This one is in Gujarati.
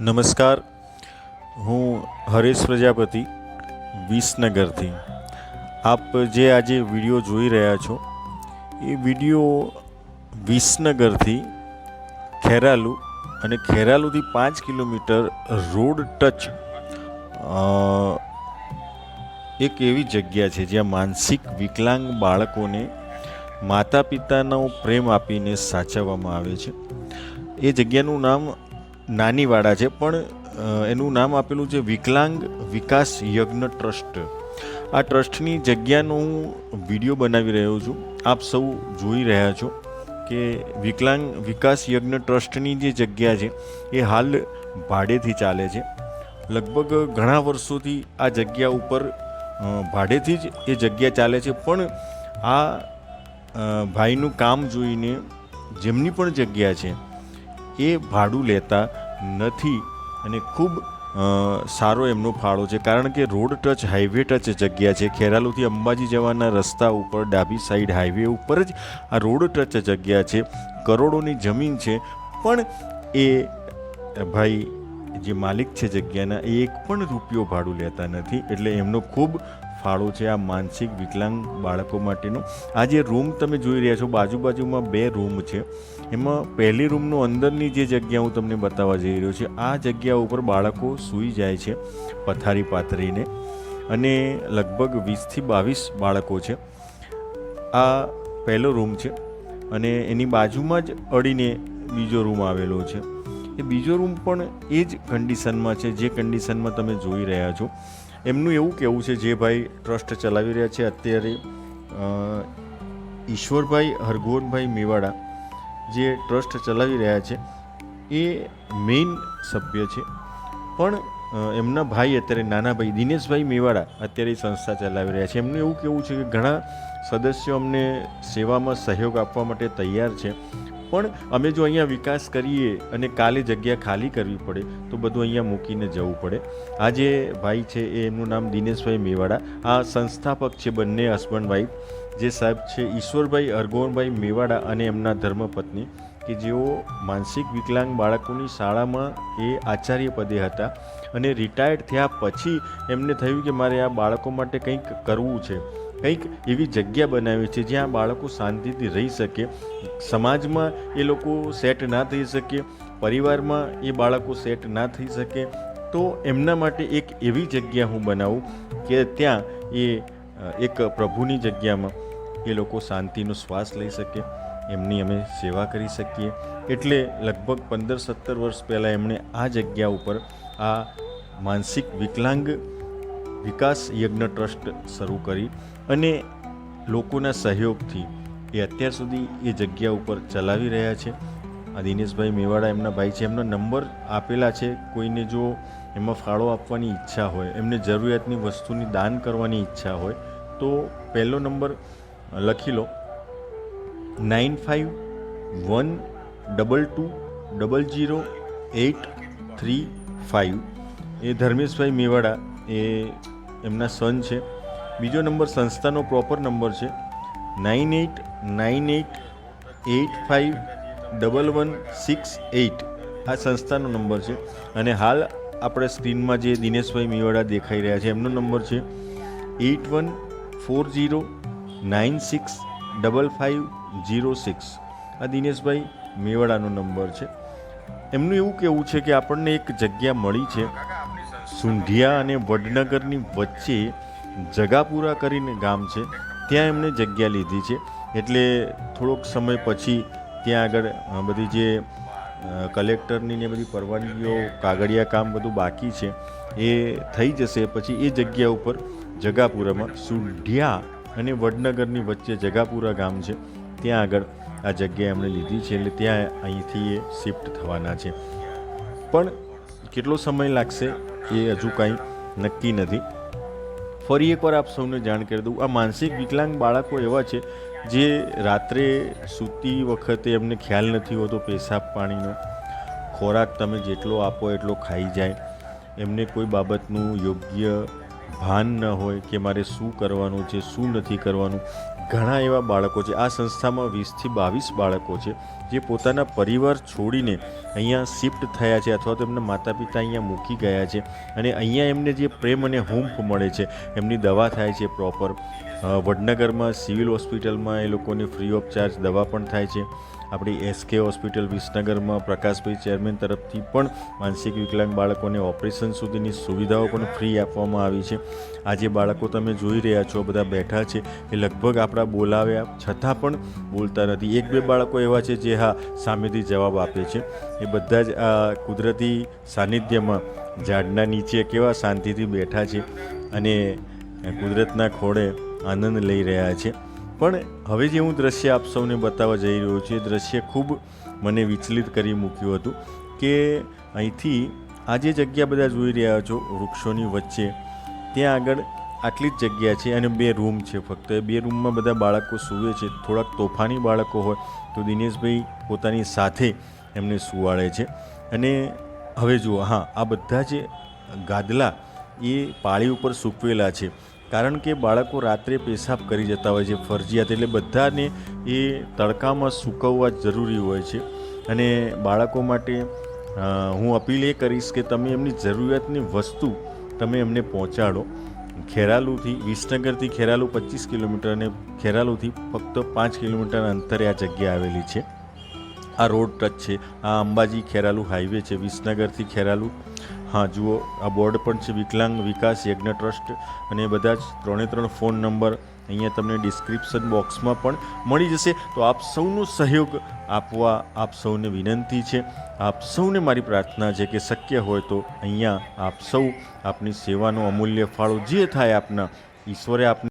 નમસ્કાર. હું હરેશ પ્રજાપતિ, વિસનગરથી. આપ જે આજે વીડિયો જોઈ રહ્યા છો, એ વીડિયો વિસનગરથી ખેરાલુ અને ખેરાલુથી પાંચ કિલોમીટર રોડ ટચ એક એવી જગ્યા છે જ્યાં માનસિક વિકલાંગ બાળકોને માતા પિતાનો પ્રેમ આપીને સાચવવામાં આવે છે. એ જગ્યાનું નામ નાનીવાડા છે, પણ એનું નામ આપેલું છે વિકલાંગ વિકાસ યજ્ઞ ટ્રસ્ટ. આ ટ્રસ્ટની જગ્યાનો હું વીડિયો બનાવી રહ્યો છું. આપ સૌ જોઈ રહ્યા છો કે વિકલાંગ વિકાસ યજ્ઞ ટ્રસ્ટની જે જગ્યા છે, એ હાલ ભાડેથી ચાલે છે. લગભગ ઘણા વર્ષોથી આ જગ્યા ઉપર ભાડેથી જ એ જગ્યા ચાલે છે, પણ આ ભાઈનું કામ જોઈને, જેમની પણ જગ્યા છે એ ભાડું લેતા નથી અને ખૂબ સારો એમનો ફાળો છે. કારણ કે રોડ ટચ, હાઈવે ટચ જગ્યા છે. ખેરાલુથી અંબાજી જવાના રસ્તા ઉપર, ડાબી સાઈડ હાઈવે ઉપર જ આ રોડ ટચ જગ્યા છે. કરોડોની જમીન છે. પણ એ, ભાઈ, જે માલિક છે જગ્યાના, એ એક પણ રૂપિયો ભાડું લેતા નથી. એટલે એમનો ખૂબ ફાળો છે આ માનસિક વિકલાંગ બાળકો માટેનો. આ જે રૂમ તમે જોઈ રહ્યા છો બાજુ બાજુમાં બે રૂમ છે. એમાં પહેલી રૂમનો અંદરની જે જગ્યા હું તમને બતાવવા જઈ રહ્યો છું, આ જગ્યા ઉપર બાળકો સૂઈ જાય છે પથારી પાથરીને અને લગભગ વીસથી બાવીસ બાળકો છે. આ પહેલો રૂમ છે અને એની બાજુમાં જ અડીને બીજો રૂમ આવેલો છે. એ બીજો રૂમ પણ એ જ કન્ડિશનમાં છે, જે કન્ડિશનમાં તમે જોઈ રહ્યા છો. એમનું એવું કહેવું છે, જે ભાઈ ટ્રસ્ટ ચલાવી રહ્યા છે અત્યારે ઈશ્વરભાઈ હરગોવનભાઈ મેવાડા જે ટ્રસ્ટ ચલાવી રહ્યા છે, એ મેઇન સભ્ય છે. પણ એમના ભાઈ અત્યારે નાના ભાઈ દિનેશભાઈ મેવાડા અત્યારે સંસ્થા ચલાવી રહ્યા છે. એમનું એવું કહેવું છે કે ઘણા સદસ્યો અમને સેવામાં સહયોગ આપવા માટે તૈયાર છે. પણ અમે જો અહીંયા વિકાસ કરીએ અને કાલે જગ્યા ખાલી કરવી પડે, તો બધું અહીંયા મૂકીને જવું પડે. આ જે ભાઈ છે એ એમનું નામ દિનેશભાઈ મેવાડા, આ સંસ્થાપક છે બંને હસબન્ડ વાઈફ જે સાહેબ છે ઈશ્વરભાઈ અરગોણભાઈ મેવાડા અને એમના ધર્મપત્ની, કે જેઓ માનસિક વિકલાંગ બાળકોની શાળામાં એ આચાર્ય પદે હતા અને રિટાયર્ડ થયા પછી એમને થયું કે મારે આ બાળકો માટે કંઈક કરવું છે. કંઈક એવી જગ્યા બનાવી છે જ્યાં બાળકો શાંતિથી રહી શકે, સમાજમાં એ લોકો સેટ ના થઈ શકે, પરિવારમાં એ બાળકો સેટ ના થઈ શકે. તો એમના માટે એક એવી જગ્યા હું બનાવું કે ત્યાં એ, એક પ્રભુની જગ્યામાં એ લોકો શાંતિનો શ્વાસ લઈ શકે, એમની અમે સેવા કરી શકીએ. એટલે લગભગ પંદર સત્તર વર્ષ પહેલાં એમણે આ જગ્યા ઉપર આ માનસિક વિકલાંગ વિકાસ યજ્ઞ ટ્રસ્ટ શરૂ કરી. અને લોકોના સહયોગથી એ અત્યાર સુધી એ જગ્યા ઉપર ચલાવી રહ્યા છે. આ દિનેશભાઈ મેવાડા એમના ભાઈ છે. એમના નંબર આપેલા છે. કોઈને જો એમાં ફાળો આપવાની ઈચ્છા હોય, એમને જરૂરિયાતની વસ્તુની દાન કરવાની ઈચ્છા હોય, તો પહેલો નંબર લખી લો. Nine five one double two double zero eight three five. એ ધર્મેશભાઈ મેવાડા એ એમના સન છે. બીજો નંબર સંસ્થાનો પ્રોપર નંબર છે. Nine eight nine eight eight five double one, six, eight. આ સંસ્થાનો નંબર છે. અને હાલ આપણે સ્ક્રીનમાં જે દિનેશભાઈ મેવાડા દેખાઈ રહ્યા છે, એમનો નંબર છે eight one four zero nine six double five zero six. આ દિનેશભાઈ મેવાડાનો નંબર છે. એમનું એવું કહેવું છે કે આપણને એક જગ્યા મળી છે. સુંઢિયા અને વડનગરની વચ્ચે જગાપુરા કરીને ગામ છે. ત્યાં એમણે જગ્યા લીધી છે. એટલે થોડોક સમય પછી ત્યાં આગળ બધી જે કલેક્ટરની ને બધી પરવાનગીઓ, કાગળિયા કામ બધું બાકી છે, એ થઈ જશે. પછી એ જગ્યા ઉપર જગાપુરામાં સુઢિયા અને વડનગરની વચ્ચે જગાપુરા ગામ છે. ત્યાં આગળ આ જગ્યા એમણે લીધી છે. એટલે ત્યાં અહીંથી એ શિફ્ટ થવાના છે. પણ કેટલો સમય લાગશે એ હજુ કાંઈ નક્કી નથી. ફરી એકવાર આપ સૌને જાણ કરી દઉં. આ માનસિક વિકલાંગ બાળકો એવા છે જે રાત્રે સૂતી વખતે એમને ખ્યાલ નથી હોતો પેશાબ પાણીનો. ખોરાક તમે જેટલો આપો એટલો ખાઈ જાય. એમને કોઈ બાબતનું યોગ્ય ભાન ન હોય કે મારે શું કરવાનું છે, શું નથી કરવાનું. ઘણા એવા બાળકો છે. આ સંસ્થામાં વીસથી બાવીસ બાળકો છે, જે પોતાના પરિવાર છોડીને અહીંયા શિફ્ટ થયા છે અથવા તો એમના માતા પિતા અહીંયા મૂકી ગયા છે અને અહીંયા એમને જે પ્રેમ અને હુંફ મળે છે, એમની દવા થાય છે પ્રોપર. વડનગરમાં સિવિલ હોસ્પિટલમાં એ લોકોને ફ્રી ઓફ ચાર્જ દવા પણ થાય છે. આપણી એસકે હોસ્પિટલ વિસનગરમાં પ્રકાશભાઈ ચેરમેન તરફથી પણ માનસિક વિકલાંગ બાળકોને ઓપરેશન સુધીની સુવિધાઓ પણ ફ્રી આપવામાં આવી છે. આજે બાળકો તમે જોઈ રહ્યા છો બધા બેઠા છે એ લગભગ આપણા બોલાવ્યા છતાં પણ બોલતા નથી. એક બે બાળકો એવા છે જે હા સામેથી જવાબ આપે છે. એ બધા જ આ કુદરતી સાનિધ્યમાં ઝાડના નીચે કેવા શાંતિથી બેઠા છે અને કુદરતના ખોળે આનંદ લઈ રહ્યા છે. પણ હવે જે હું દ્રશ્ય આપ સૌને બતાવવા જઈ રહ્યો છું, એ દ્રશ્ય ખૂબ મને વિચલિત કરી મૂક્યું હતું કે અહીંથી આ જે જગ્યા બધા જોઈ રહ્યા છો, વૃક્ષોની વચ્ચે, ત્યાં આગળ આટલી જ જગ્યા છે અને બે રૂમ છે ફક્ત. એ બે રૂમમાં બધા બાળકો સૂવે છે, થોડાક તોફાની બાળકો હોય તો દિનેશભાઈ પોતાની સાથે એમને સુવાડે છે. અને હવે જુઓ, હા, આ બધા જે ગાદલા એ પાળી ઉપર સૂકવેલા છે. કારણ કે બાળકો રાત્રે પેશાબ કરી જતા હોય છે, ફરજિયાત એટલે બધાને એ તડકામાં સૂકવવા જરૂરી હોય છે. અને બાળકો માટે હું અપીલ એ કરીશ કે તમે એમની જરૂરિયાતની વસ્તુ તમે એમને પહોંચાડો. ખેરાલુથી, વિસનગરથી ખેરાલુ પચીસ કિલોમીટર અને ખેરાલુથી ફક્ત પાંચ કિલોમીટર અંતરે આ જગ્યા આવેલી છે. આ રોડ ટચ છે, આ અંબાજી ખેરાલુ હાઈવે છે, વિસનગરથી ખેરાલુ હા, જુઓ, આ બોર્ડ પણ છે વિકલાંગ વિકાસ યજ્ઞ ટ્રસ્ટ અને બધા જ ત્રણે ત્રણ ફોન નંબર અહીંયા તમને ડિસ્ક્રિપ્શન બોક્સમાં પણ મળી જશે. તો આપ સૌનો સહયોગ આપવા આપ સૌને વિનંતી છે. આપ સૌને મારી પ્રાર્થના છે કે શક્ય હોય તો અહીંયા આપ સૌ આપની સેવાનો અમૂલ્ય ફાળો જે થાય આપના, ઈશ્વરે આપને